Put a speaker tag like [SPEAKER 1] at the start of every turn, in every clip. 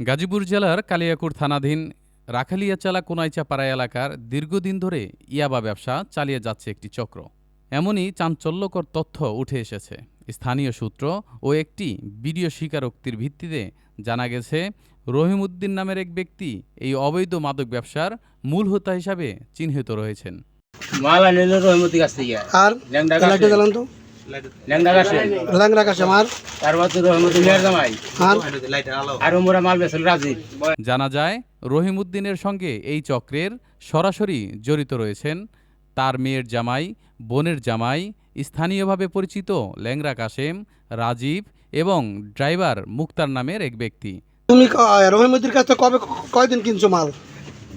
[SPEAKER 1] গাজীপুর জেলার কালিয়াকুর থানাধীন রাখালিয়াচালা কোনাইচাপাড়া এলাকার দীর্ঘদিন ধরে ইয়াবা ব্যবসা চালিয়ে যাচ্ছে একটি চক্র। এমনই চাঞ্চল্যকর তথ্য উঠে এসেছে। স্থানীয় সূত্র ও একটি ভিডিও স্বীকারোক্তির ভিত্তিতে জানা গেছে রহিমউদ্দিন নামের এক ব্যক্তি এই অবৈধ মাদক ব্যবসার মূল হোতা হিসাবে চিহ্নিত রয়েছেন।
[SPEAKER 2] মাল আনিল রহমতি কাছ থেকে।
[SPEAKER 3] আর
[SPEAKER 1] জানা যায় রহিমউদ্দিনের সঙ্গে এই চক্রের সরাসরি জড়িত রয়েছেন তার মেয়ের জামাই বোনের জামাই স্থানীয়ভাবে পরিচিত ল্যাংরা কাশেম রাজীব এবং ড্রাইভার মুক্তার নামের এক ব্যক্তি।
[SPEAKER 3] তুমি রহিমুদ্দির কাছে কবে কয়দিন কিনছো মাল?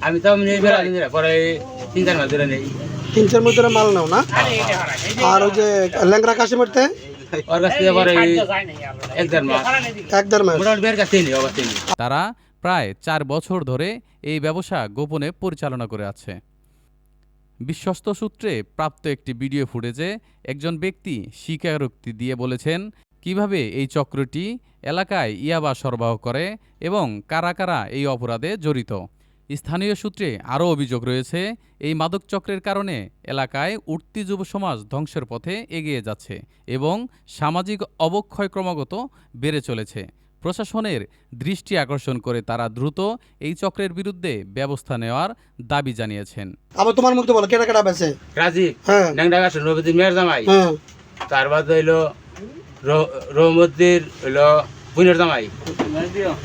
[SPEAKER 2] আমি তো পরে তিন চার মাস ধরে নেই।
[SPEAKER 3] তিন চার মধ্যে মাল নাও না? আর ওই যে ল্যাংরা কাশিমের তে
[SPEAKER 2] ওর কাছ থেকে পরে এক দেড় মাস।
[SPEAKER 3] এক দেড় মাস।
[SPEAKER 2] মোটামুটি বের কাছ থেকে নিই অবশ্যই নিই।
[SPEAKER 1] তারা প্রায় চার বছর ধরে এই ব্যবসা গোপনে পরিচালনা করে আছে। বিশ্বস্ত সূত্রে প্রাপ্ত একটি ভিডিও ফুটেজে একজন ব্যক্তি স্বীকারোক্তি দিয়ে বলেছেন কীভাবে এই চক্রটি এলাকায় ইয়াবা সরবরাহ করে এবং কারা কারা এই অপরাধে জড়িত? স্থানীয় সূত্রে আরও অভিযোগ রয়েছে এই মাদক চক্রের কারণে এলাকায় উঠতি যুব সমাজ ধ্বংসের পথে এগিয়ে যাচ্ছে এবং সামাজিক অবক্ষয় ক্রমাগত বেড়ে চলেছে। প্রশাসনের দৃষ্টি আকর্ষণ করে তারা দ্রুত এই চক্রের বিরুদ্ধে ব্যবস্থা নেওয়ার দাবি জানিয়েছেন।
[SPEAKER 3] আবার তোমার মুখে বলো কেটা কেটা বেছে
[SPEAKER 2] রাজি
[SPEAKER 3] হ্যাঁ।
[SPEAKER 2] মেয়ের জামাই।
[SPEAKER 3] হ্যাঁ।
[SPEAKER 2] তারপর হইল রহমতির হইল বোনের জামাই।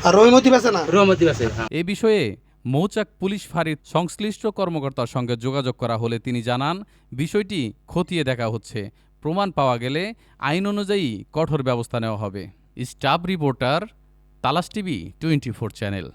[SPEAKER 3] আর রহিমতি বেছে না?
[SPEAKER 2] রহমতি আছে হ্যাঁ।
[SPEAKER 1] এ বিষয়ে মৌচাক পুলিশ ফাঁড়ির সংশ্লিষ্ট কর্মকর্তার সঙ্গে যোগাযোগ করা হলে তিনি জানান, বিষয়টি খতিয়ে দেখা হচ্ছে। প্রমাণ পাওয়া গেলে আইন অনুযায়ী কঠোর ব্যবস্থা নেওয়া হবে। Staff reporter, Talash TV, twenty four channel.